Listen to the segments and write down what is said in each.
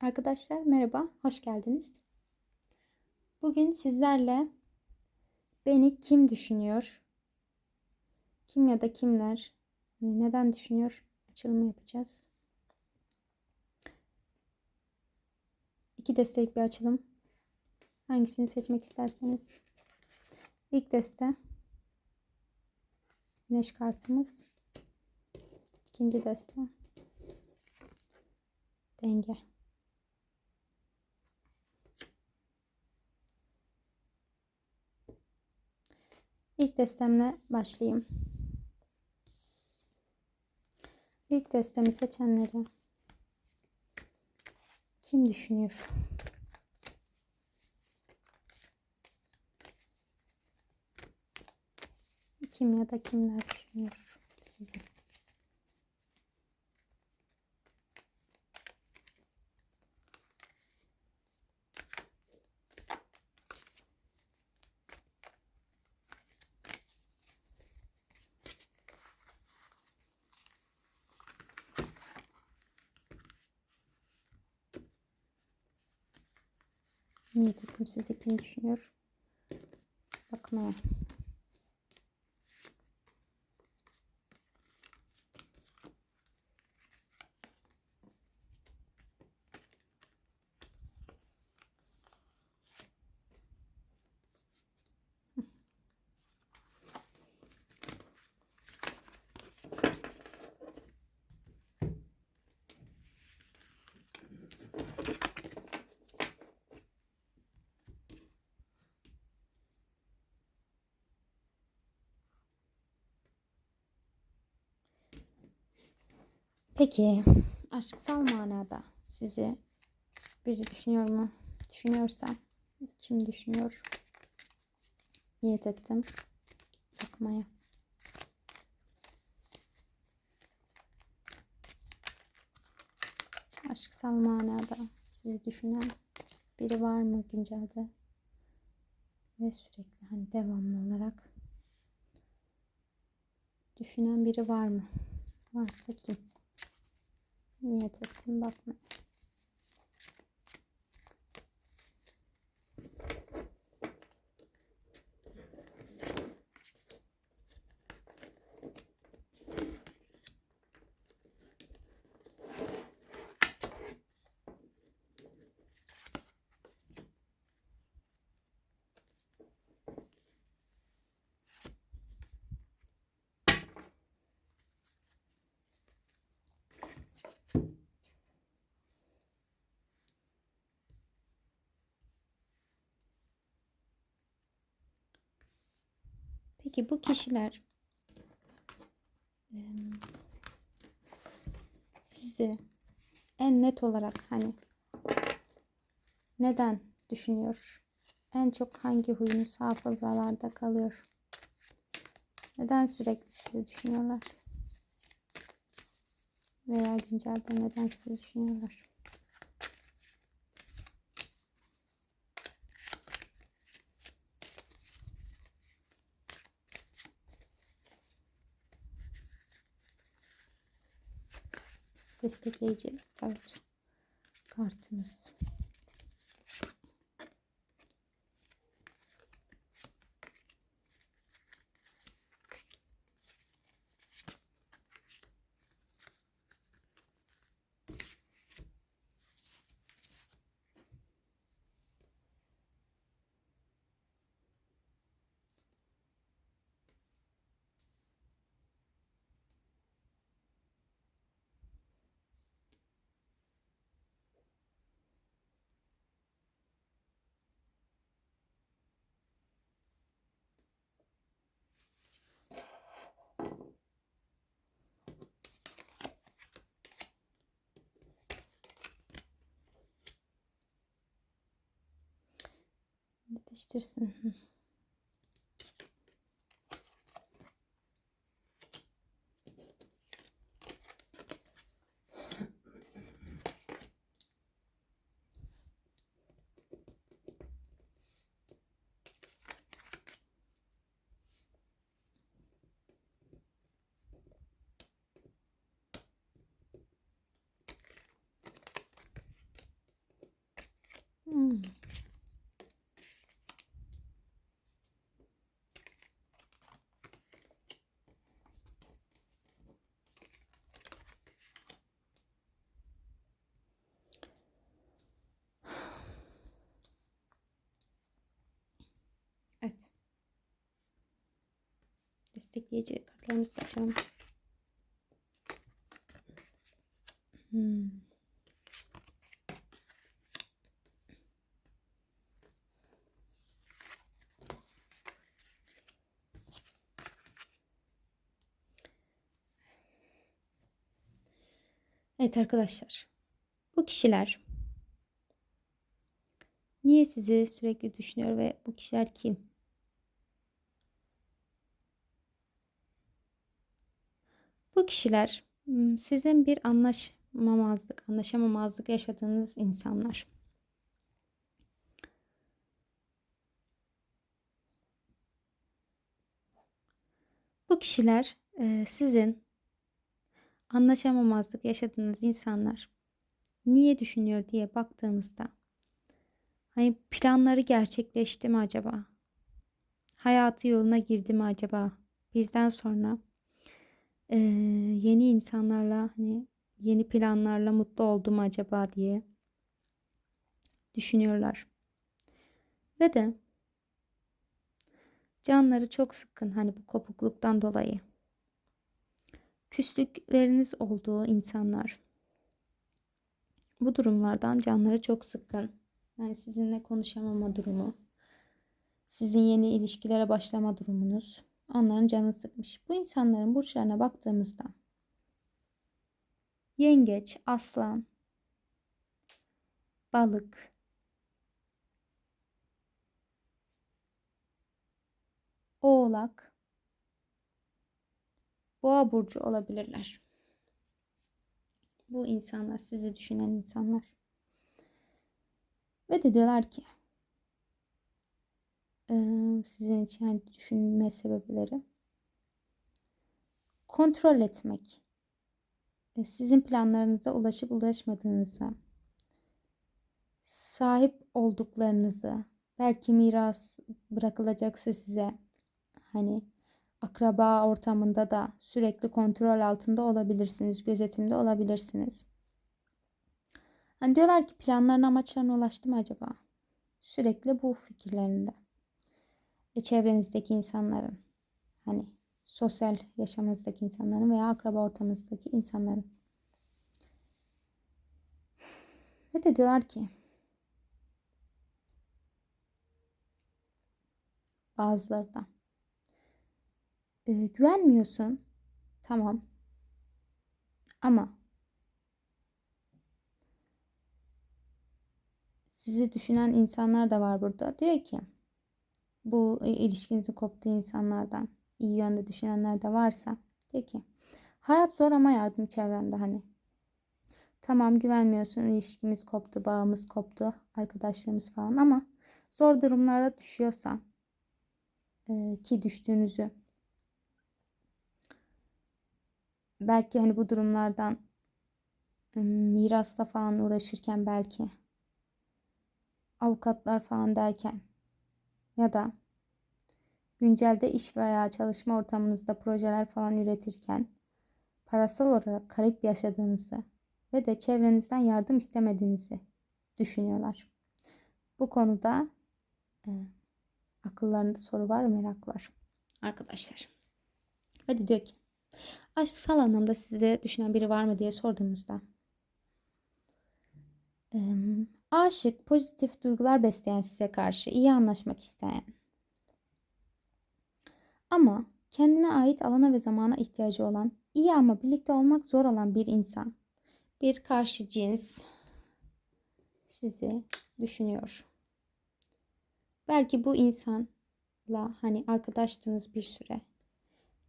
Arkadaşlar merhaba, hoş geldiniz. Bugün sizlerle beni kim düşünüyor? Kim ya da kimler? hani neden düşünüyor? Açılımı yapacağız. İki destelik bir açılım. Hangisini seçmek isterseniz. İlk deste Güneş kartımız. İkinci deste Denge. İlk destemle başlayayım. İlk destemi seçenleri kim düşünüyor? Kim ya da kimler düşünüyor sizi? Niyet ettim sizi kim düşünüyor? Bakmaya. Peki aşksal manada sizi biri düşünüyor mu? Düşünüyorsa kim düşünüyor? Niyet ettim bakmaya. Aşksal manada sizi düşünen biri var mı güncelde? Ve sürekli hani devamlı olarak düşünen biri var mı? Varsa kim? Niyet ettim bakma. Peki bu kişiler sizi en net olarak hani neden düşünüyor? En çok hangi huyunuz hafızalarda kalıyor? Neden sürekli sizi düşünüyorlar? Veya güncelde neden sizi düşünüyorlar? Destekleyici evet, kartımız. Değiştirsin. Hı. Hmm. Destekleyici kartlarımızı da açalım. Hmm. Evet arkadaşlar. Bu kişiler niye sizi sürekli düşünüyor ve bu kişiler kim? Bu kişiler sizin bir anlaşmamazlık, anlaşamamazlık yaşadığınız insanlar. Bu kişiler sizin anlaşamamazlık yaşadığınız insanlar niye düşünüyor diye baktığımızda hani planları gerçekleşti mi acaba? Hayatı yoluna girdi mi acaba? Bizden sonra e, yeni insanlarla hani yeni planlarla mutlu oldu mu acaba diye düşünüyorlar. Ve de canları çok sıkkın hani bu kopukluktan dolayı küslükleriniz olduğu insanlar. Bu durumlardan canları çok sıkkın. Yani sizinle konuşamama durumu, sizin yeni ilişkilere başlama durumunuz onların canını sıkmış. Bu insanların burçlarına baktığımızda yengeç, aslan, balık, oğlak, Boğa burcu olabilirler. Bu insanlar sizi düşünen insanlar. Ve de diyorlar ki sizin için yani düşünme sebepleri kontrol etmek sizin planlarınıza ulaşıp ulaşmadığınızı sahip olduklarınızı belki miras bırakılacaksa size hani akraba ortamında da sürekli kontrol altında olabilirsiniz, gözetimde olabilirsiniz. Hani diyorlar ki planlarına amaçlarına ulaştı mı acaba? Sürekli bu fikirlerinde. E, çevrenizdeki insanların hani sosyal yaşamınızdaki insanların veya akraba ortamınızdaki insanların. Ve de diyorlar ki bazıları da e, güvenmiyorsun. Tamam. Ama sizi düşünen insanlar da var burada. Diyor ki bu ilişkinizin koptuğu insanlardan iyi yönde düşünenler de varsa diyor ki hayat zor ama yardım çevrende hani. Tamam güvenmiyorsun ilişkimiz koptu bağımız koptu arkadaşlarımız falan ama zor durumlara düşüyorsan e, ki düştüğünüzü. Belki hani bu durumlardan mirasla falan uğraşırken belki avukatlar falan derken ya da güncelde iş veya çalışma ortamınızda projeler falan üretirken parasal olarak karip yaşadığınızı ve de çevrenizden yardım istemediğinizi düşünüyorlar. Bu konuda e, akıllarında soru var, merak var arkadaşlar. Hadi diyor ki Aşksal anlamda size düşünen biri var mı diye sorduğumuzda aşık, pozitif duygular besleyen size karşı iyi anlaşmak isteyen ama kendine ait alana ve zamana ihtiyacı olan, iyi ama birlikte olmak zor olan bir insan, bir karşı cins sizi düşünüyor. Belki bu insanla hani arkadaştınız bir süre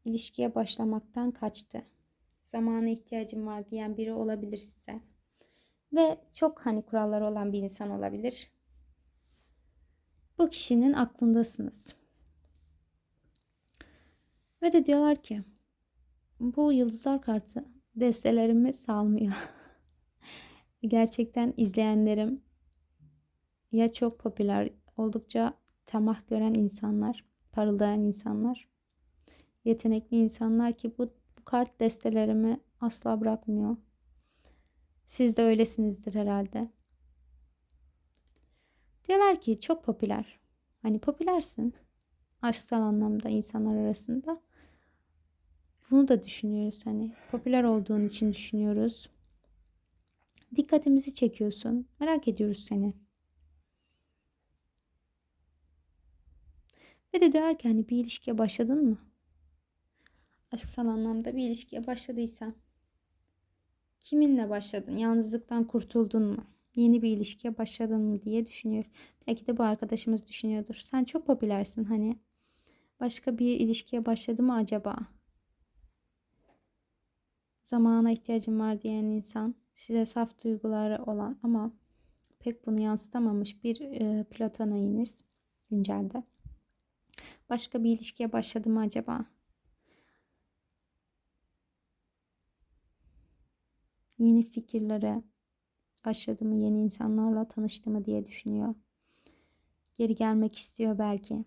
ilişkiye başlamaktan kaçtı. Zamana ihtiyacım var diyen biri olabilir size. Ve çok hani kuralları olan bir insan olabilir. Bu kişinin aklındasınız. Ve de diyorlar ki bu yıldızlar kartı destelerimi salmıyor. Gerçekten izleyenlerim ya çok popüler, oldukça tamah gören insanlar, parıldayan insanlar, yetenekli insanlar ki bu, bu kart destelerimi asla bırakmıyor. Siz de öylesinizdir herhalde. Diyorlar ki çok popüler. Hani popülersin. Aşksal anlamda insanlar arasında. Bunu da düşünüyoruz hani. Popüler olduğun için düşünüyoruz. Dikkatimizi çekiyorsun. Merak ediyoruz seni. Ve de diyor ki hani bir ilişkiye başladın mı? Aşksal anlamda bir ilişkiye başladıysan kiminle başladın? Yalnızlıktan kurtuldun mu? Yeni bir ilişkiye başladın mı diye düşünüyor. Belki de bu arkadaşımız düşünüyordur. Sen çok popülersin hani. Başka bir ilişkiye başladı mı acaba? Zamana ihtiyacım var diyen insan. Size saf duyguları olan ama pek bunu yansıtamamış bir e, platonoyiniz güncelde. Başka bir ilişkiye başladı mı acaba? Yeni fikirlere başladı mı, yeni insanlarla tanıştı mı diye düşünüyor. Geri gelmek istiyor belki.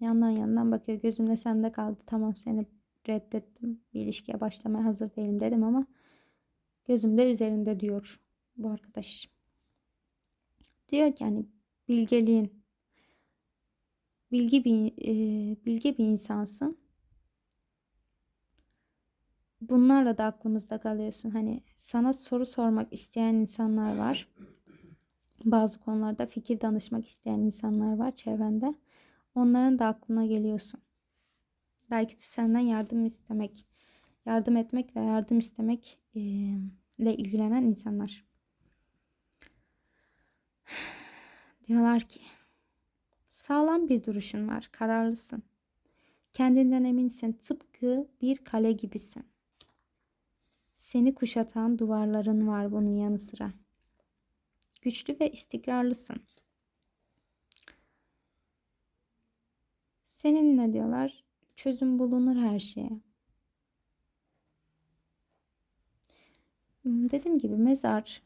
Yandan yandan bakıyor. Gözümde sende kaldı. Tamam seni reddettim. Bir ilişkiye başlamaya hazır değilim dedim ama gözümde üzerinde diyor bu arkadaş. Diyor ki hani bilgeliğin bilgi bir e, bilgi bir insansın. Bunlarla da aklımızda kalıyorsun. Hani sana soru sormak isteyen insanlar var. Bazı konularda fikir danışmak isteyen insanlar var çevrende. Onların da aklına geliyorsun. Belki de senden yardım istemek, yardım etmek ve yardım istemek e, ile ilgilenen insanlar. Diyorlar ki sağlam bir duruşun var, kararlısın. Kendinden eminsin, tıpkı bir kale gibisin. Seni kuşatan duvarların var bunun yanı sıra. Güçlü ve istikrarlısın. Seninle diyorlar çözüm bulunur her şeye. Hmm, dediğim gibi mezar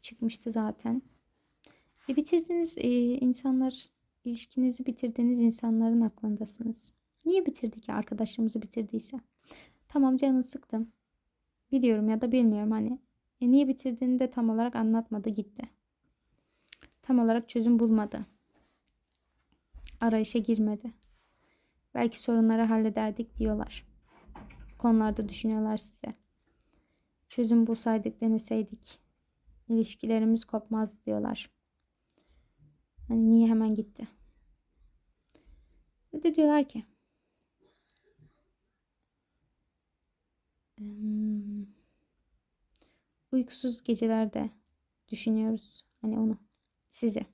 çıkmıştı zaten. E bitirdiğiniz e, insanlar, ilişkinizi bitirdiğiniz insanların aklındasınız. Niye bitirdi ki arkadaşımızı bitirdiyse? Tamam canını sıktım. Biliyorum ya da bilmiyorum hani. E, niye bitirdiğini de tam olarak anlatmadı gitti. Tam olarak çözüm bulmadı. Arayışa girmedi. Belki sorunları hallederdik diyorlar. Konularda düşünüyorlar size. Çözüm bulsaydık deneseydik. ilişkilerimiz kopmazdı diyorlar. Hani niye hemen gitti? Ve de diyorlar ki hmm, uykusuz gecelerde düşünüyoruz hani onu sizi.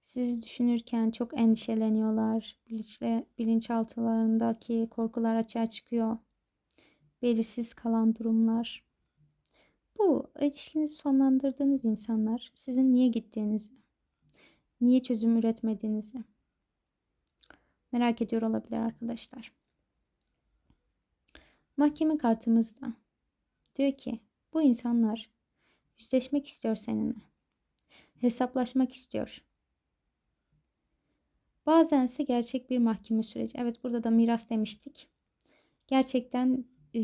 Sizi düşünürken çok endişeleniyorlar. Bilinçle, bilinçaltılarındaki korkular açığa çıkıyor. Belirsiz kalan durumlar. Bu ilişkinizi sonlandırdığınız insanlar sizin niye gittiğinizi, niye çözüm üretmediğinizi merak ediyor olabilir arkadaşlar. Mahkeme kartımızda diyor ki bu insanlar yüzleşmek istiyor seninle. Hesaplaşmak istiyor. Bazense gerçek bir mahkeme süreci. Evet burada da miras demiştik. Gerçekten e,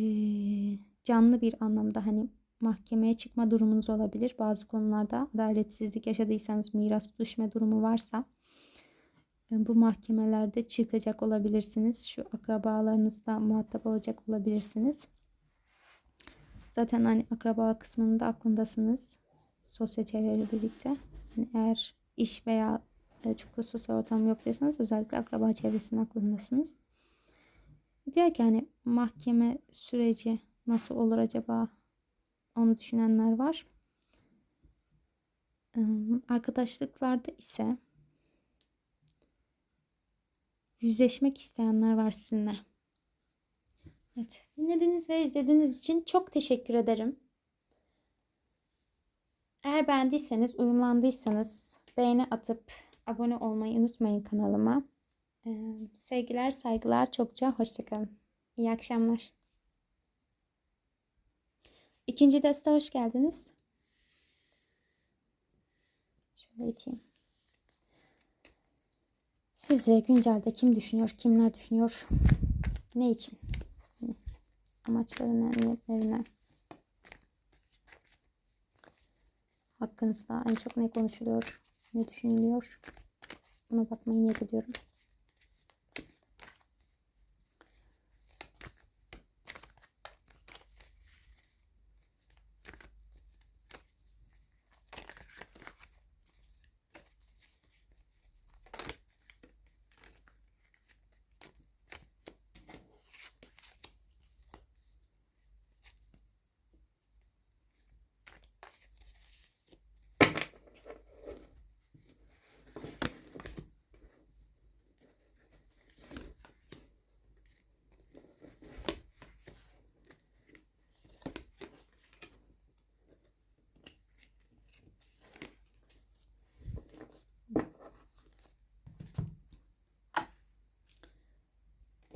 canlı bir anlamda hani mahkemeye çıkma durumunuz olabilir. Bazı konularda adaletsizlik yaşadıysanız miras düşme durumu varsa bu mahkemelerde çıkacak olabilirsiniz. Şu akrabalarınızla muhatap olacak olabilirsiniz. Zaten hani akraba kısmında aklındasınız. Sosyal çevreyle birlikte. Yani eğer iş veya e, çok da sosyal ortam yok diyorsanız özellikle akraba çevresinin aklındasınız. Diyor ki hani mahkeme süreci nasıl olur acaba onu düşünenler var. Arkadaşlıklarda ise yüzleşmek isteyenler var sizinle. Evet, dinlediğiniz ve izlediğiniz için çok teşekkür ederim. Eğer beğendiyseniz, uyumlandıysanız beğeni atıp abone olmayı unutmayın kanalıma. sevgiler, saygılar, çokça hoşçakalın. İyi akşamlar. İkinci deste hoş geldiniz. Şöyle iteyim. Size güncelde kim düşünüyor, kimler düşünüyor, ne için? Amaçlarına, niyetlerine. Hakkınızda en çok ne konuşuluyor, ne düşünülüyor? Buna bakmayı niyet ediyorum.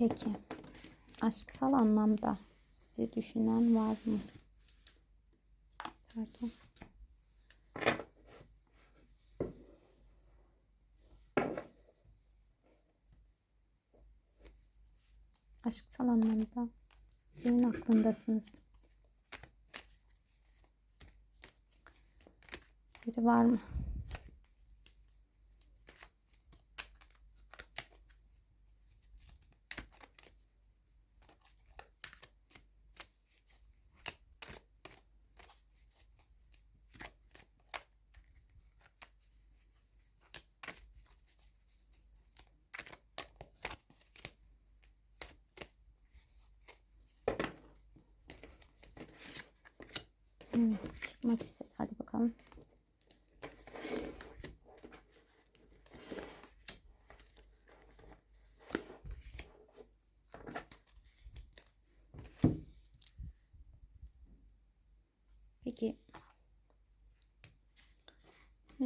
Peki. Aşksal anlamda sizi düşünen var mı? Pardon. Aşksal anlamda kimin aklındasınız? Biri var mı?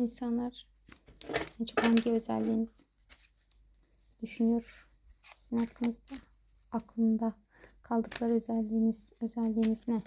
İnsanlar en çok hangi özelliğiniz düşünüyor sizin hakkınızda? Aklında kaldıkları özelliğiniz özelliğiniz ne?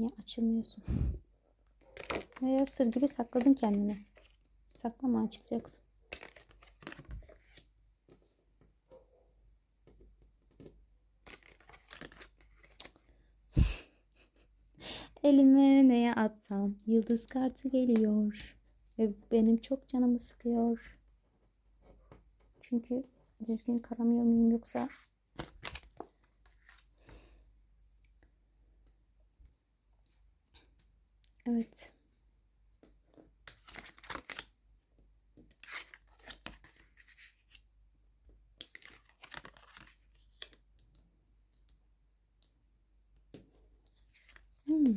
Niye açılmıyorsun? Veya sır gibi sakladın kendini. Saklama açıklayacaksın. Elime neye atsam yıldız kartı geliyor. Ve benim çok canımı sıkıyor. Çünkü düzgün karamıyor muyum yoksa Evet. Hmm.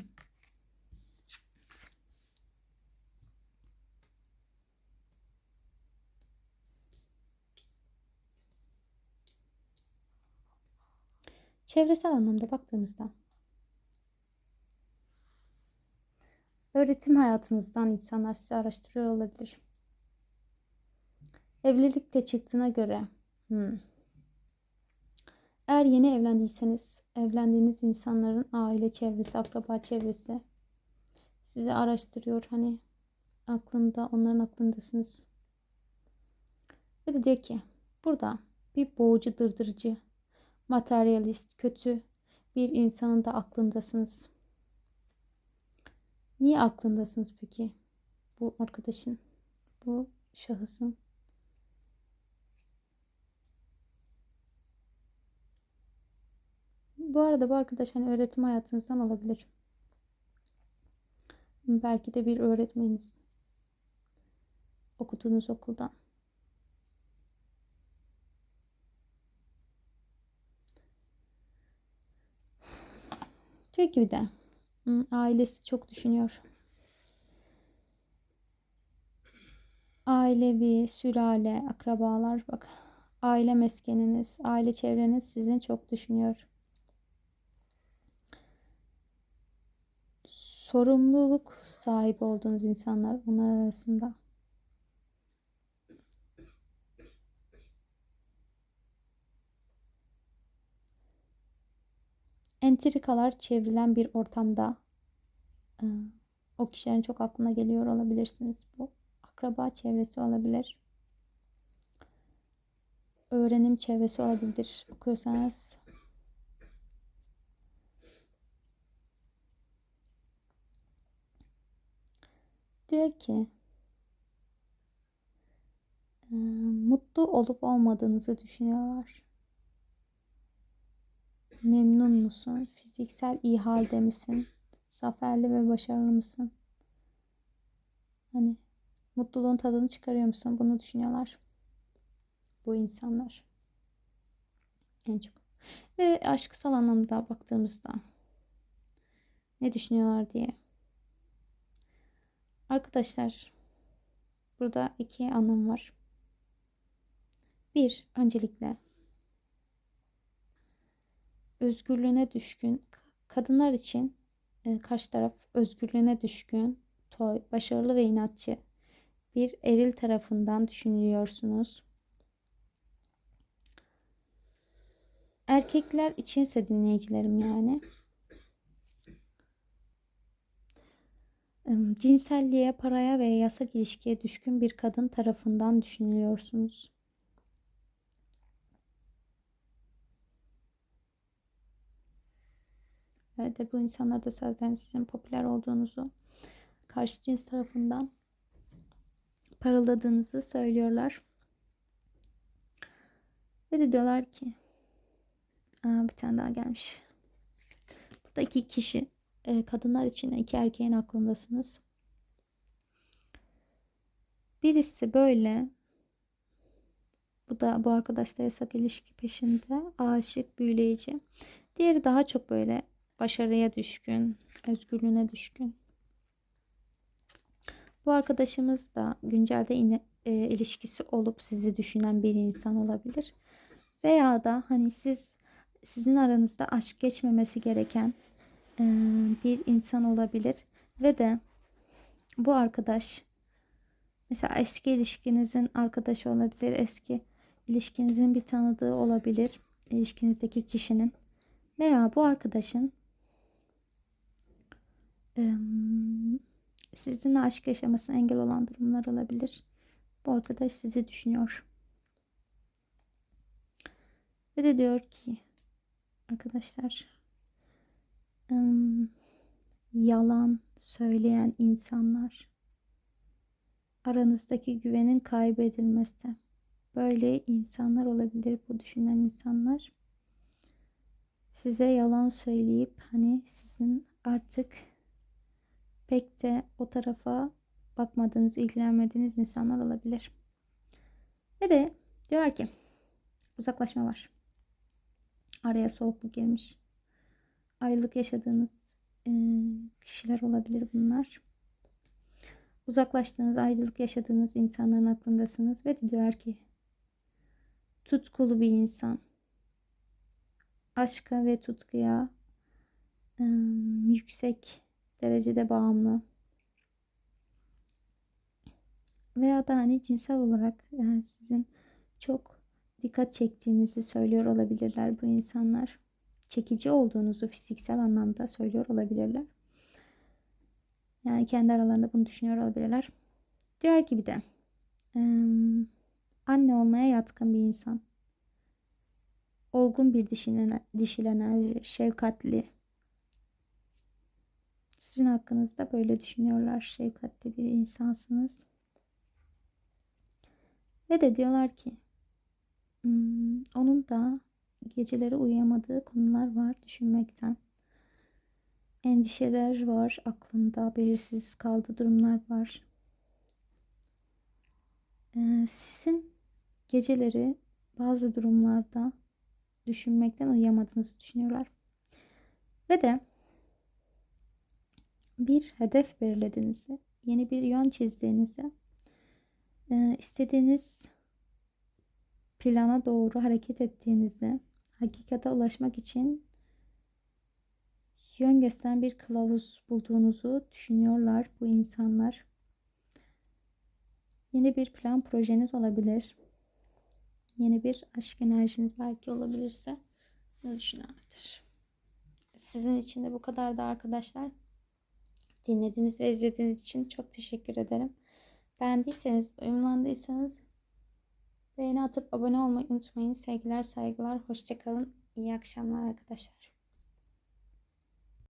Çevresel anlamda baktığımızda öğretim hayatınızdan insanlar sizi araştırıyor olabilir. Evlilikte çıktığına göre hmm. eğer yeni evlendiyseniz evlendiğiniz insanların aile çevresi, akraba çevresi sizi araştırıyor. Hani aklında, onların aklındasınız. Ve de diyor ki burada bir boğucu, dırdırıcı, materyalist, kötü bir insanın da aklındasınız. Niye aklındasınız peki? Bu arkadaşın, bu şahısın. Bu arada bu arkadaş hani öğretim hayatınızdan olabilir. Belki de bir öğretmeniz. Okuduğunuz okuldan. Ki bir de ailesi çok düşünüyor. Ailevi, sülale, akrabalar bak. Aile meskeniniz, aile çevreniz sizin çok düşünüyor. Sorumluluk sahibi olduğunuz insanlar onlar arasında. Entrikalar çevrilen bir ortamda e, o kişilerin çok aklına geliyor olabilirsiniz. Bu akraba çevresi olabilir. Öğrenim çevresi olabilir. Okuyorsanız diyor ki e, mutlu olup olmadığınızı düşünüyorlar. Memnun musun? Fiziksel iyi halde misin? Zaferli ve başarılı mısın? Hani mutluluğun tadını çıkarıyor musun? Bunu düşünüyorlar. Bu insanlar. En çok. Ve aşksal anlamda baktığımızda ne düşünüyorlar diye. Arkadaşlar burada iki anlam var. Bir, öncelikle özgürlüğüne düşkün kadınlar için e, karşı taraf özgürlüğüne düşkün, toy, başarılı ve inatçı bir eril tarafından düşünülüyorsunuz. Erkekler içinse dinleyicilerim yani. Cinselliğe, paraya ve yasak ilişkiye düşkün bir kadın tarafından düşünülüyorsunuz. Ve de bu insanlar da zaten sizin popüler olduğunuzu karşı cins tarafından parıldadığınızı söylüyorlar. Ve de diyorlar ki Aa, bir tane daha gelmiş. Burada iki kişi e, kadınlar için iki erkeğin aklındasınız. Birisi böyle bu da bu arkadaşla yasak ilişki peşinde aşık büyüleyici. Diğeri daha çok böyle başarıya düşkün, özgürlüğüne düşkün. Bu arkadaşımız da güncelde in, e, ilişkisi olup sizi düşünen bir insan olabilir. Veya da hani siz sizin aranızda aşk geçmemesi gereken e, bir insan olabilir ve de bu arkadaş mesela eski ilişkinizin arkadaşı olabilir, eski ilişkinizin bir tanıdığı olabilir, ilişkinizdeki kişinin veya bu arkadaşın sizinle aşk yaşamasına engel olan durumlar olabilir. Bu arkadaş sizi düşünüyor. Ve de diyor ki arkadaşlar yalan söyleyen insanlar aranızdaki güvenin kaybedilmesi böyle insanlar olabilir bu düşünen insanlar size yalan söyleyip hani sizin artık pek de o tarafa bakmadığınız, ilgilenmediğiniz insanlar olabilir. Ve de diyorlar ki uzaklaşma var. Araya soğukluk girmiş. Ayrılık yaşadığınız e, kişiler olabilir bunlar. Uzaklaştığınız, ayrılık yaşadığınız insanların aklındasınız ve diyorlar ki tutkulu bir insan. Aşka ve tutkuya e, yüksek derecede bağımlı veya da hani cinsel olarak yani sizin çok dikkat çektiğinizi söylüyor olabilirler bu insanlar. Çekici olduğunuzu fiziksel anlamda söylüyor olabilirler. Yani kendi aralarında bunu düşünüyor olabilirler. Diğer gibi de anne olmaya yatkın bir insan. olgun bir dişil, dişil enerji, şefkatli. Sizin hakkınızda böyle düşünüyorlar. Şefkatli bir insansınız. Ve de diyorlar ki hmm, onun da geceleri uyuyamadığı konular var düşünmekten. Endişeler var aklında, belirsiz kaldığı durumlar var. Ee, sizin geceleri bazı durumlarda düşünmekten uyuyamadığınızı düşünüyorlar. Ve de bir hedef belirlediğinizi, yeni bir yön çizdiğinizi, e, istediğiniz plana doğru hareket ettiğinizi, hakikate ulaşmak için yön gösteren bir kılavuz bulduğunuzu düşünüyorlar bu insanlar. Yeni bir plan projeniz olabilir. Yeni bir aşk enerjiniz belki olabilirse ne düşünüyorlardır. Sizin için de bu kadar da arkadaşlar. Dinlediğiniz ve izlediğiniz için çok teşekkür ederim. Beğendiyseniz, uyumlandıysanız beğeni atıp abone olmayı unutmayın. Sevgiler, saygılar, hoşçakalın. İyi akşamlar arkadaşlar.